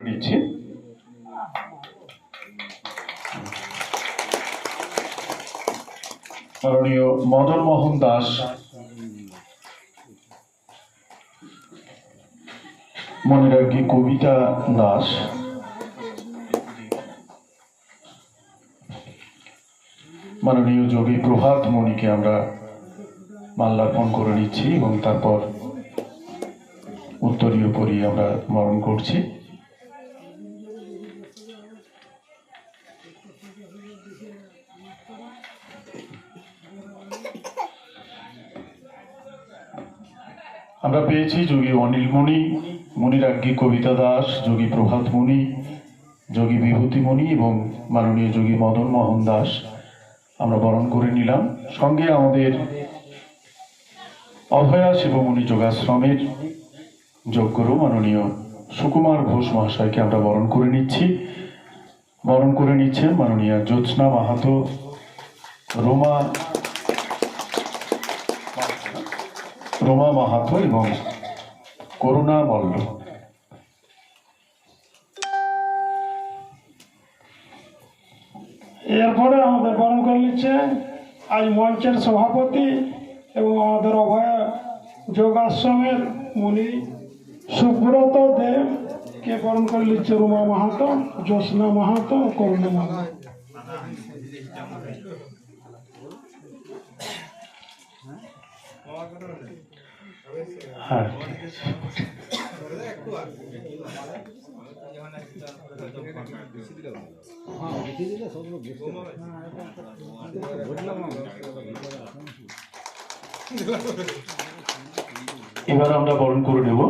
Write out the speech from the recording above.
নিচ্ছি। মাননীয় মদন মোহন দাস। মনে রাখি কবিতা দাস। মাননীয় যোগী প্রভাত মণিকে আমরা মাল্যার্পণ করে নিচ্ছি এবং তারপর উত্তরীয় পরি আমরা স্মরণ করছি। আমরা পেয়েছি যোগী অনিল মণি মণিরাজ্ঞী কবিতা দাস, যোগী প্রভাত মণি যোগী বিভূতি মণি এবং মাননীয় যোগী মদন মোহন দাস। আমরা বরণ করে নিলাম। সঙ্গে আমাদের অভয়া শিবমণি যোগাশ্রমের যোগগুরু মাননীয় সুকুমার ঘোষ মহাশয়কে আমরা বরণ করে নিচ্ছি। বরণ করে নিচ্ছেন মাননীয় জ্যোৎস্না মাহাতো, রোমা রোমা মাহাতো এবং করুণা মল্ল এরপরে আমাদের বরণ করে নিচ্ছে আজ মঞ্চের সভাপতি এবং আমাদের অভয়া যোগাশ্রমের মুনি সুব্রত দেব। কে বরণ করে নিচ্ছে রুমা মাহাতো, জ্যোৎস্না মাহাতো, করুণা মাহাতো। হ্যাঁ। এবার আমরা বরণ করে নেব।